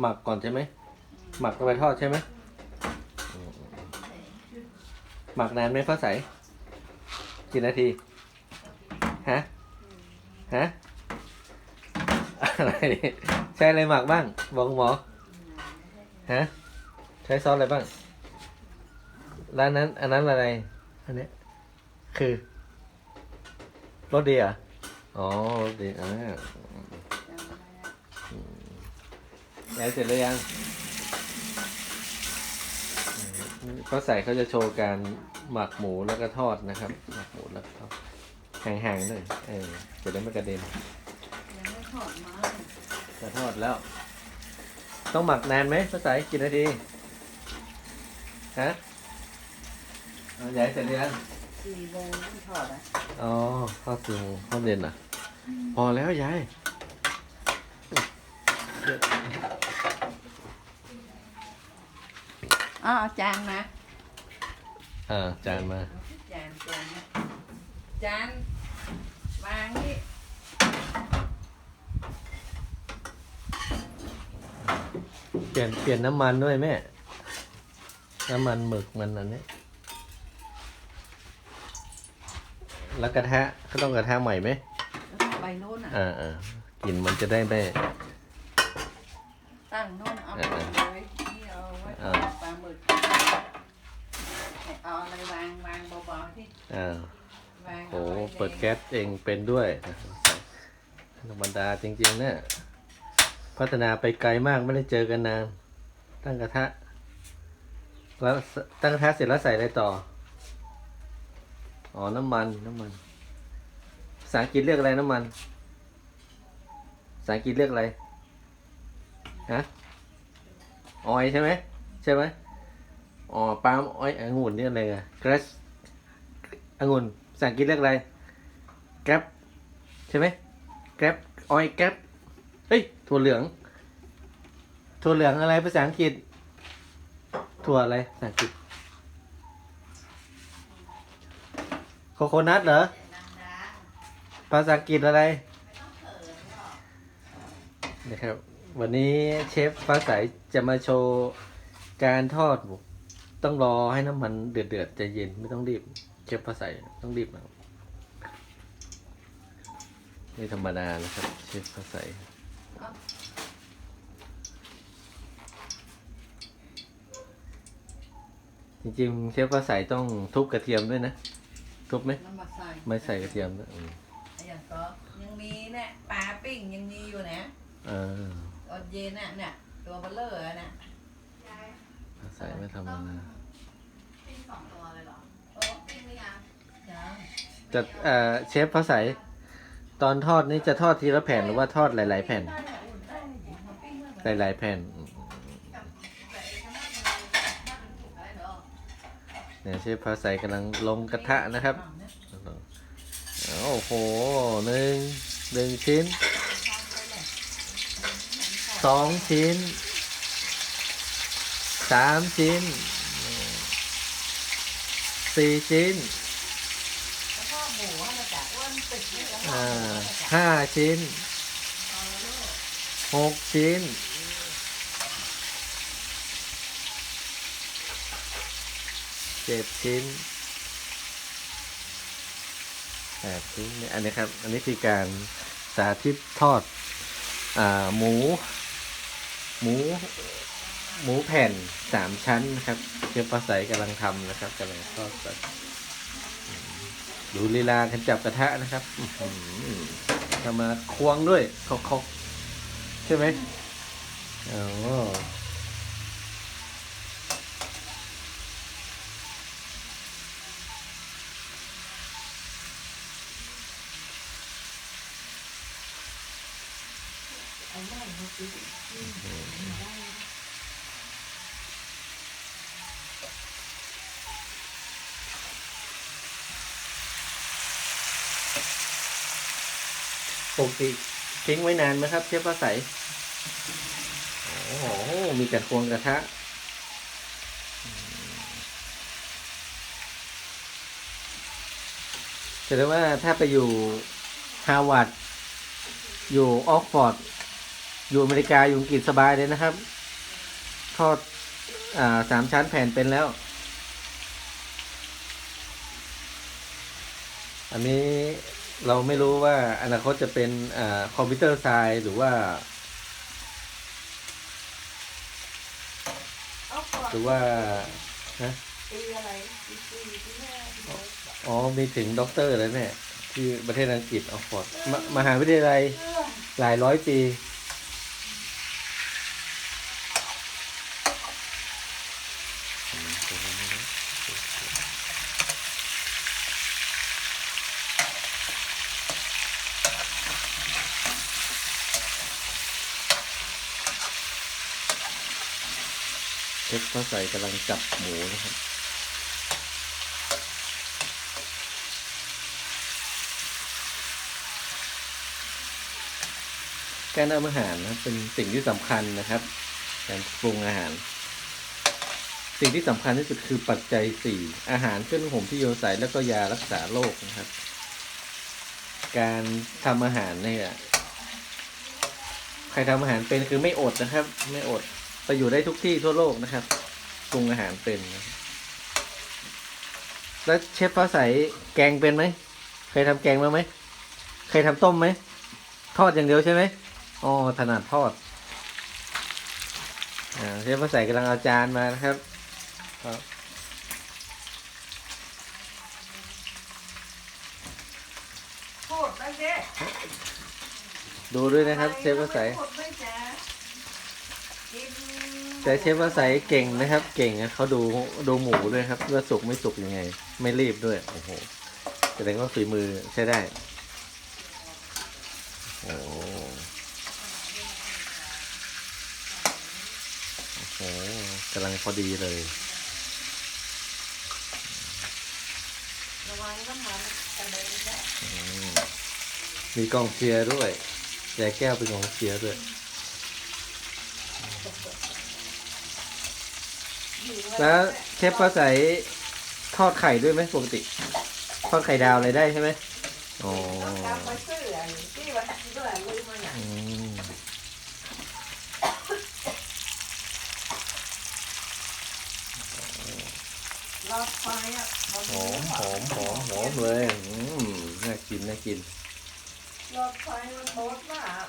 หมักก่อนใช่ไหมหมักก็ไปทอดใช่ไหมอืมหมักนานไหมฟ้าใสกี่นาทีฮะฮะอะไรใช้อะไรหมักบ้าง บอกหมอฮะใช้ซอสอะไรบ้างร้านนั้น อันนั้นอะไรอันเนี้ยคือรสดีเหรอะอ๋อรสดีอ่า ยายเสร็จหรือยังก็ใส่เขาจะโชว์การหมักหมูแล้วก็ทอดนะครับหมักหมูแล้วก็ทอดห่างๆหน่อยเออจะได้ไม่กระเด็นยังไม่ถอดมาจะทอดแล้ว ต้องหมักนานไหมภาษากี่นาทีฮะเอายายเสร็จหรือยังสี่โมงต้องถอดอะอ๋อทอดสี่โมงทอดเย็นอะ พอแล้วยาย อ๋อเอาจานมา อ่าจานมา จานจานนะจานวางนี่เปลี่ยนเปลี่ยนน้ำมันด้วยแม่ น้ำมันหมึกมันอันนี้ แล้วกระทะก็ต้องกระทะใหม่ไหมแล้วก็ไปโน่นอะ อ่าอ่ากลิ่นมันจะได้ไม่ ตั้งโน่นเอาไปเลยนี่เอาไว้ อ่า ปลาหมึกเอาอะไรวางวางเบาๆที่ อ่าวางโอ้อาไว้เปิดแก๊สเองเป็นด้วยธรรมดาจริงๆเนี่ยพัฒนาไปไกลมากไม่ได้เจอกันนาน ตั้งกระทะ แล้วตั้งกระทะเสร็จแล้วใส่อะไรต่อ อ๋อ น้ำมัน น้ำมัน ภาษาอังกฤษเรียกอะไรน้ำมัน ภาษาอังกฤษเรียกอะไร ฮะ ออยใช่ไหม ใช่ไหมอ๋อปาล์มออยองุ่นนี่อะไรอะ grass องุ่นภาษาอังกฤษเรียกอะไร grab ใช่ไหม grab ออย grab เฮ้ยถั่วเหลืองถั่วเหลืองอะไรภาษาอังกฤษถั่วอะไรภาษาอังกฤษโคโคนัทเหรอภาษาอังกฤษอะไรนะครับวันนี้เชฟฟ้าใสจะมาโชว์การทอดต้องรอให้น้ำมันเดือดเดือดๆใจเย็นไม่ต้องรีบ เชฟฟ้าใสต้องรีบนะไม่ธรรมดานะครับ เชฟฟ้าใสจริงๆเชฟฟ้าใสต้องทุบกระเทียมด้วยนะ ทุบไหมน้ำมาใส่ไม่ใส่กระเทียมนะอืมอย่างก็ยังมีเนี่ยปลาปิ้งยังมีอยู่นะเออตอนเย็นน่ะเนี่ยตัวเบลเลอร์อะน่ะ ใส่ไม่ธรรมดา ปิ้งสองตัวเลยเหรอ โอ้ ปิ้งหรือยัง ยัง จะเอ่อเชฟพระใสตอนทอดนี่จะทอดทีละแผ่นหรือว่าทอดหลาย ๆ แผ่น หลาย ๆ แผ่นเนี่ยเชฟพระใสกำลังลงกระทะนะครับโอ้โหหนึ่งหนึ่งชิ้นสองชิ้นสามชิ้นสี่ชิ้น แล้วก็หมูให้มาจากอ้วนตึกนี่แล้วก็ อ่าห้าชิ้นหกชิ้นเจ็ดชิ้นแปดชิ้นเนี่ยอันนี้ครับ อันนี้คือการสาธิตทอดอหมู หมู หมูแผ่นสามชั้นนะครับเชฟปลาใสกำลังทำนะครับกำลังทอดแบบอืม ดูลีลาการจับกระทะนะครับอื้อหือทำมาควงด้วยคกคกใช่ไหมอ๋อเอาไม่เอา ปกติทิ้งไว้นานไหมครับ เชฟปลาใสโอ้โหมีการควงกระทะแสดงว่าถ้าไปอยู่ฮาวาดอยู่ออกฟอร์ด อยู่อเมริกา อยู่อังกฤษสบายเลยนะครับ ทอดอสามชั้นแผ่นเป็นแล้ว อันนี้ เราไม่รู้ว่าอนาคตจะเป็นอคอมพิวเตอร์ไซน์หรือว่า หรือว่าฮะอ๋อมีถึงด็อกเตอร์แล้วเนี่ยที่ประเทศอังกฤษออกฟอร์ดมมหาวิทยาลัยหลายร้อยปี เชฟเขาใส่กำลังจับหมูนะครับ การทำอาหารนะเป็นสิ่งที่สำคัญนะครับ การปรุงอาหาร สิ่งที่สำคัญที่สุดคือปัจจัยสี่อาหารเครื่องห่มที่อยู่แล้วก็ยารักษาโรคนะครับ การทำอาหารเนี่ยใครทำอาหารเป็นคือไม่อดนะครับ ไม่อด ไปอยู่ได้ทุกที่ทั่วโลกนะครับปรุงอาหารเป็นนะครับแล้วเชฟฟ้าใสแกงเป็นไหมเคยทำแกงมาไหมเคยทำต้มไหมทอดอย่างเดียวใช่ไหมอ๋อถนัดทอดอ่าเชฟมาใส่กำลังเอาจานมานะครับครับโคตรนะเจ๊ดูด้วยนะครับ เชฟมาใส่ โคตรไม่จ๊ะกิน แต่เชฟมาใส่เก่งนะครับ เก่งนะเขาดูดูหมูด้วยครับว่าสุกไม่สุกยังไง ไม่รีบด้วยโอ้โหแสดงว่าฝีมือใช้ได้โอ้โหกำลังพอดีเลยระวังน้ำมันกระเด็นได้อืมมีกองเชียร์ด้วยยายแก้วเป็นกองเชียร์ด้วย อยู่ แล้วเชฟฟ้าใสทอดไข่ด้วยไหมปกติ ทอดไข่ดาวอะไรได้ใช่ไหมอ๋อต้องกลับไปซื้ออันที่วันที่ด้วยลืมมาน่ะอืมรอดไฟอะหอมหอมหอมหอมเลย อืมน่ากิน น่ากินรอดไฟมันโบดมาก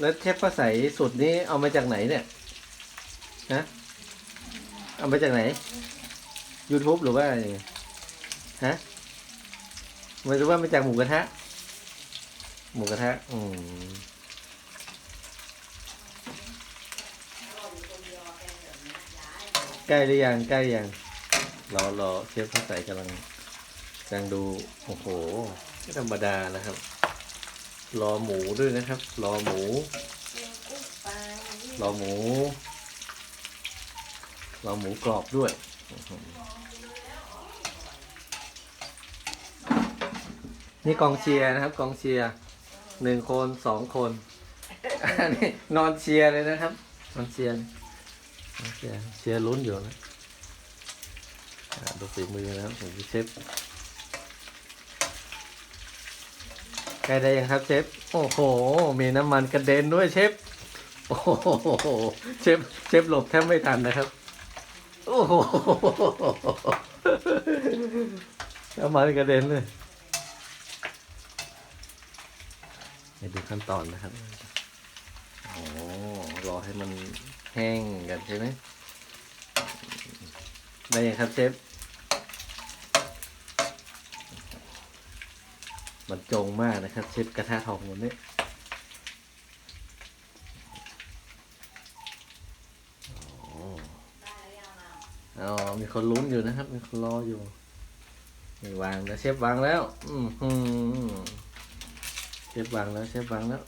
แล้วเชฟฟ้าใสสูตรนี้เอามาจากไหนเนี่ยฮะเอามาจากไหน YouTube หรือว่าอะไรฮะหมายถึงว่ามาจากหมูกระทะ หมูกระทะ อืมใกล้หรือยังใกล้ยังรอรอเชฟเขาใส่กำลังกำลังดู โอ้โหไม่ธรรมดานะครับ รอหมูด้วยนะครับ รอหมูเป็นกุ้งปลาอย่างนี้รอหมู รอหมูกรอบด้วย นี่กองเชียร์นะครับ กองเชียร์หนึ่งคนสองคนอนนี้นอนเชียร์เลยนะครับ นอนเชียร์นอนเชียร์เชียร์ลุ้นอยู่นะอ่าดูฝีมือนะครับของเชฟ ใกล้ได้ยังครับเชฟ โอ้โห มีน้ำมันกระเด็นด้วยเชฟ โอ้โห เชฟ เชฟหลบแทบไม่ทันนะครับ โอ้โห น้ำมันกระเด็นเลยไปดูขั้นตอนนะครับ โอ้รอให้มันแห้งกันใช่ไหมได้ยังครับเชฟ มันจงมากนะครับเชฟกระทะทองวันนี้อ๋อ มีคนลุ้นอยู่นะครับ มีคนรออยู่นี่วางแล้วเชฟวางแล้ว อืมหืมเชฟวางแล้วเชฟวางแล้ว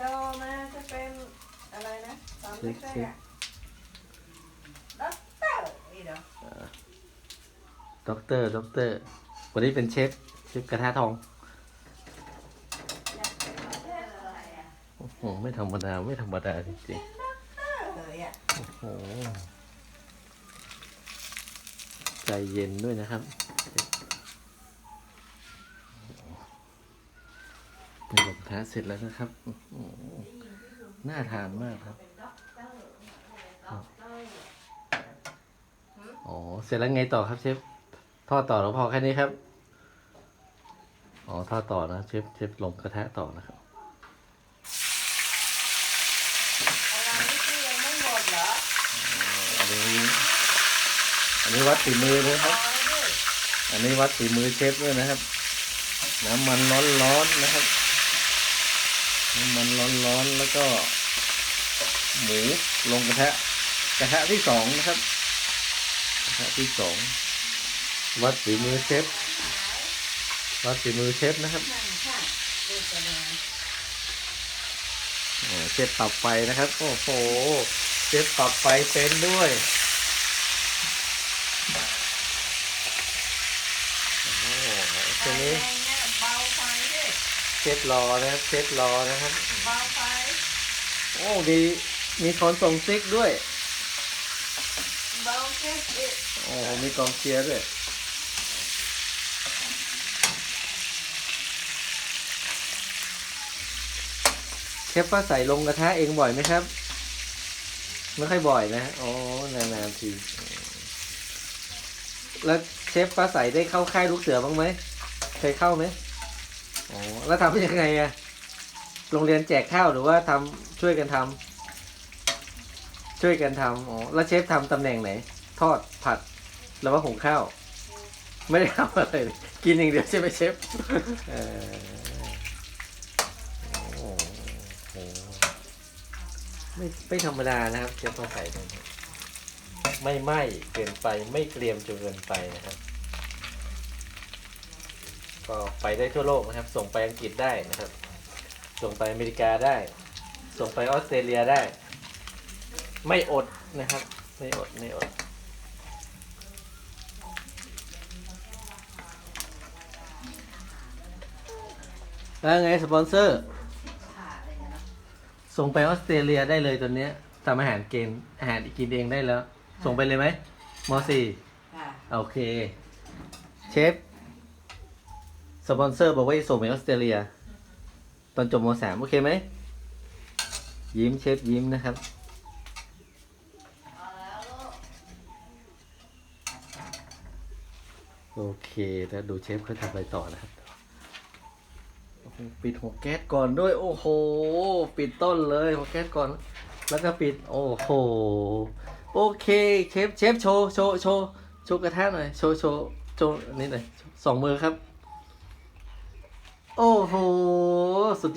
ดอมาจะเป็นอะไรนะตอนแรกๆอะด็อกเตอร์อีเด้อด็อกเตอร์ด็อกเตอร์ วันนี้เป็นเชฟเชฟกระทะทองอยากเป็นด็อกเตอร์อะไรอะโอ้โหไม่ธรรมดาไม่ธรรมดาจริงเลยอะๆโอ้โหใจเย็นด้วยนะครับนี่ลงกระทะเสร็จแล้วนะครับโอ้โหน่าทานมากครับอ๋อเสร็จแล้วไงต่อครับเชฟ ทอดต่อแล้วพอแค่นี้ครับ อ๋อทอดต่อนะเชฟเชฟลงกระทะต่อนะครับอันนี้อันนี้วัดฝีมือเลยครับ อันนี้วัดฝีมือเชฟด้วยนะครับ น้ำมันร้อนๆนะครับ น้ำมันร้อนๆแล้วก็หมูลงกระทะกระทะที่สองนะครับกระทะที่สอง วัดฝีมือเชฟวัดฝีมือเชฟนะครับช่างช่างดูแสดงโอ้เชฟปรับไฟนะครับ โอ้โหเชฟปรับไฟเป็นด้วยโอ้โหทีนี้ไฟแรงเนี่ยเบาไฟดิเชฟรอนะครับเชฟรอนะครับเบาไฟโอ้มีมีคอนส่งซิกด้วยเบาแค่ดิโอ้มีกองเชียร์ด้วย เชฟป้าใส่ลงกระทะเองบ่อยไหมครับ ไม่ค่อยบ่อยนะอ๋อนานๆที แล้วเชฟป้าใส่ได้เข้าค่ายลูกเสือบ้างไหมเคยเข้าไหมอ๋อแล้วทำยังไงอะโรงเรียนแจกข้าวหรือว่าทำช่วยกันทำช่วยกันทำอ๋อแล้วเชฟทำตำแหน่งไหน ทอดผัดแล้วว่าหุงข้าว ไม่ได้ทำอะไรกินอย่างเดียวใช่ไหมเชฟเออโอ้โห ไม่ไม่ธรรมดานะครับเชฟพอใส่ไม่ไหม้เกินไปไม่เกรียมจนเกินไปนะครับ ก็ไปได้ทั่วโลกนะครับ ส่งไปอังกฤษได้นะครับ ส่งไปอเมริกาได้ ส่งไปออสเตรเลียได้ ไม่อดนะครับ ไม่อดไม่อดแล้วไงสปอนเซอร์ ส่งไปออสเตรเลียได้เลยตัวเนี้ยทำอาหารเกณฑ์อาหารกินเองได้แล้ว ส่งไปเลยไหมมสี่ค่ะโอเค เชฟสปอนเซอร์บอกว่าจะส่งไปออสเตรเลีย ตอนจบมสามโอเคไหม ยิ้มเชฟยิ้มนะครับโอเคแล้วดูเชฟเขาทำอะไรต่อนะครับโอ้โห ปิดหัวแก๊สก่อนด้วย โอ้โห ปิดต้นเลยหัวแก๊สก่อน แล้วก็ปิด โอ้โห โอเค เชฟ เชฟโชว์โชว์โชว์โชว์กระทะหน่อย โชว์โชว์โชว์อันนี้หน่อยสองมือครับ โอ้โห สุด